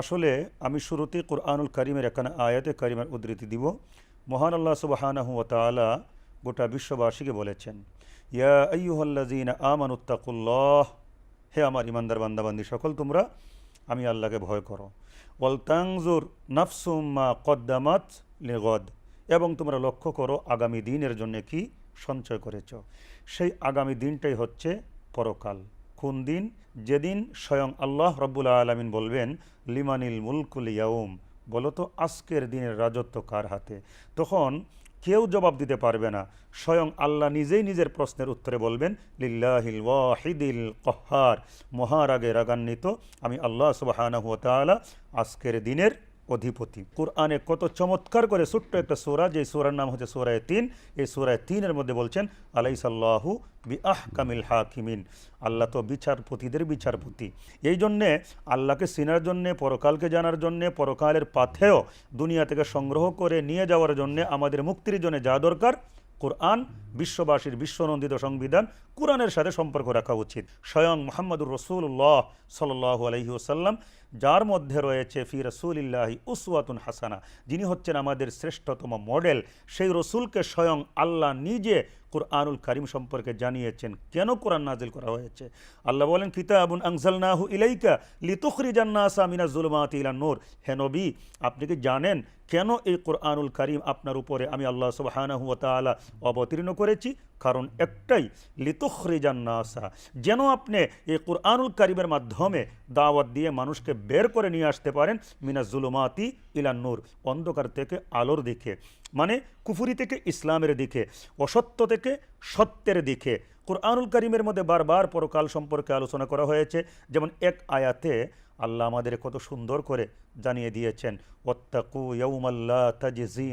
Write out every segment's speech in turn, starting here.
আসলে আমি শুরুতেই কোরআনুল করিমের এখানে আয়াতে করিমের উদ্ধৃতি দিব। মহান আল্লাহ সুবাহানাহু তালা গোটা বিশ্ববাসীকে বলেছেন, ইয়া আইয়ুহাল্লাযীনা আমানুত্তাকুল্লাহ হে আমার ইমানদার বান্দাবান্দি, সকল তোমরা আমি আল্লাহকে ভয় করো। ওয়াল তাংজুর নাফসুম্মা কদ্দামাত লেগদ এবং তোমরা লক্ষ্য করো আগামী দিনের জন্য কি সঞ্চয় করেছ। সেই আগামী দিনটাই হচ্ছে পরকাল। কোন দিন? যেদিন স্বয়ং আল্লাহ রব্বুল আলমিন বলবেন, লিমানিল মুলকুল ইয়াউম। বলো তো, আজকের দিনের রাজত্ব কার হাতে? তখন কেউ জবাব দিতে পারবে না। স্বয়ং আল্লাহ নিজেই নিজের প্রশ্নের উত্তরে বলবেন, লিল্লাহিল ওয়াহিদিল কহার মহারাগে রাগান্বিত। আমি আল্লাহ সুবাহানা হুয়া আজকের দিনের অধিপতি। কোরআনে কত চমৎকার করে ছোট্ট একটা সোরা যে সোরার নাম হচ্ছে সোরায় তিন, এই সোরায় তিনের মধ্যে বলছেন, আলাইসাল্লাহু বি আহ কামিল হাকিমিন। আল্লাহ তো বিচারপতিদের বিচারপতি। এই জন্যে আল্লাহকে চিনার জন্যে, পরকালকে জানার জন্যে, পরকালের পাথেও দুনিয়া থেকে সংগ্রহ করে নিয়ে যাওয়ার জন্যে আমাদের মুক্তির জন্য যা দরকার, কোরআন, বিশ্ববাসীর বিশ্বনন্দিত সংবিধান, কোরআনের সাথে সম্পর্ক রাখা উচিত। স্বয়ং মোহাম্মদুর রসুল্লাহ সাল্লাহ আলহি ওসাল্লাম যার মধ্যে রয়েছে ফি রসুলিল্লাহি উসওয়াতুন হাসানা। যিনি হচ্ছেন আমাদের শ্রেষ্ঠতম মডেল, সেই রসুলকে স্বয়ং আল্লাহ নিজে কোরআনুল করিম সম্পর্কে জানিয়েছেন। কেন কোরআন নাজিল করা হয়েছে? আল্লাহ বলেন, কিতাবুন আনজালনাহু ইলাইকা লিতুখরিজান্নাসা মিনা জুলুমাতি ইলা নূর। হে নবী, আপনি কি জানেন কেন এই কোরআনুল করিম আপনার উপরে আমি আল্লাহ সুবহানাহু ওয়া তাআলা অবতীর্ণ করেছি? কারণ একটাই লিতুখরিজান্নাসা যেন আপনি এই কোরআনুল করিমের মাধ্যমে দাওয়াত দিয়ে মানুষকে বের করে নিয়ে আসতে পারেন মিনা জুলুমাতি ইলা অন্ধকার থেকে আলোর দিকে। মানে কুফুরি থেকে ইসলামের দিকে, অসত্য থেকে সত্যের দিকে। কোরআনুল করিমের মধ্যে বারবার পরকাল সম্পর্কে আলোচনা করা হয়েছে। যেমন এক আয়াতে আল্লাহ আমাদের কত সুন্দর করে জানিয়ে দিয়েছেন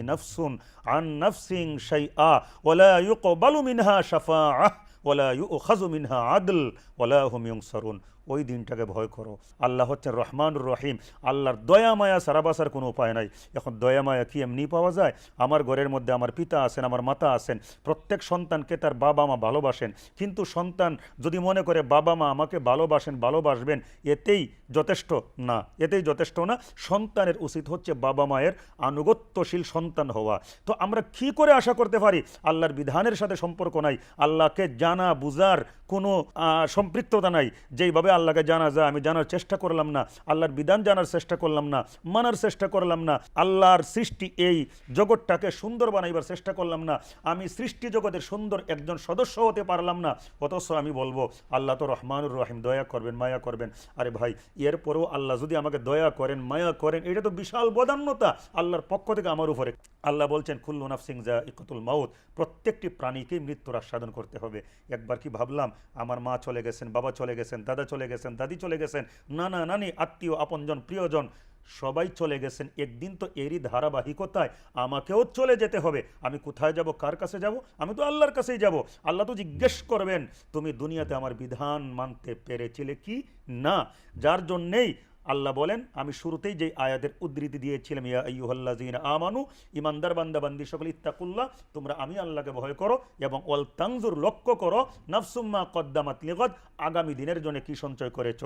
নফসুন আন নফসিং শাই আ OLA ইউকবালু Minha শাফা ah OLA you Khaju মিনহা আদল ওলা হুম সরুন ওই দিনটাকে ভয় করো। আল্লাহ হচ্ছেন রহমানুর রহিম। আল্লাহর দয়া মায়া সারাবাসার কোনো উপায় নাই। এখন দয়া মায়া কি এমনি পাওয়া যায়? আমার ঘরের মধ্যে আমার পিতা আছেন, আমার মাতা আছেন, প্রত্যেক সন্তানকে তার বাবা মা ভালোবাসেন। কিন্তু সন্তান যদি মনে করে বাবা মা আমাকে ভালোবাসেন, ভালোবাসবেন, এতেই যথেষ্ট না, এতেই যথেষ্ট না। সন্তানের উচিত হচ্ছে বাবা মায়ের আনুগত্যশীল সন্তান হওয়া। তো আমরা কি করে আশা করতে পারি? আল্লাহর বিধানের সাথে সম্পর্ক নাই। আল্লাহকে জানা বুঝার কোনো সম্পৃক্ততা নাই। যেইভাবে আল্লাহকে জানা যায়, আমি জানার চেষ্টা করলাম না। আল্লাহর বিধান জানার চেষ্টা করলাম না, মানার চেষ্টা করলাম না। আল্লাহর সৃষ্টি এই জগৎটাকে সুন্দর বানাইবার চেষ্টা করলাম না। আমি সৃষ্টি জগতের সুন্দর একজন সদস্য হতে পারলাম না। অথচ আমি বলব, আল্লাহ তো রহমানুর রহিম, দয়া করবেন, মায়া করবেন। আরে ভাই, এরপরেও আল্লাহ যদি আমাকে দয়া করেন, মায়া করেন, এটা তো বিশাল বদান্যতা। আল্লাহর পক্ষ থেকে আমার উপরে। আল্লাহ বলছেন খুল্লু নাফসিং যা ইকতুল মাউত। প্রত্যেকটি প্রাণীকেই মৃত্যুর আস্বাদন করতে হবে। একবার কি ভাবলাম, আমার মা চলে গেছেন, বাবা চলে গেছেন, দাদা চলে গেছেন, দাদি চলে গেছেন নানা নানি, আত্মীয়, আপনজন, প্রিয়জন, সবাই চলে গেছেন, একদিন তো এরই ধারাবাহিকতায় আমাকেও চলে যেতে হবে। আমি কোথায় যাব, কার কাছে যাব? আমি তো আল্লাহর কাছেই যাব। আল্লাহ তো জিজ্ঞেস করবেন, তুমি দুনিয়াতে আমার বিধান মানতে পেরেছিলে কি? না, যার জন্যেই আল্লাহ বলেন, আমি শুরুতেই যে আয়াতের উদ্ধৃতি দিয়েছিলাম, ইয়া আইয়ুহাল্লাযীনা আমানু ইমানদার বান্দাবান্দি সকল ইত্তাকুল্লাহ, তোমরা আমি আল্লাহকে ভয় করো এবং ওয়াল তাংজুর লক্ষ্য করো নাফসুম্মা কদ্দামাত লিগত আগামী দিনের জন্য কি সঞ্চয় করেছ।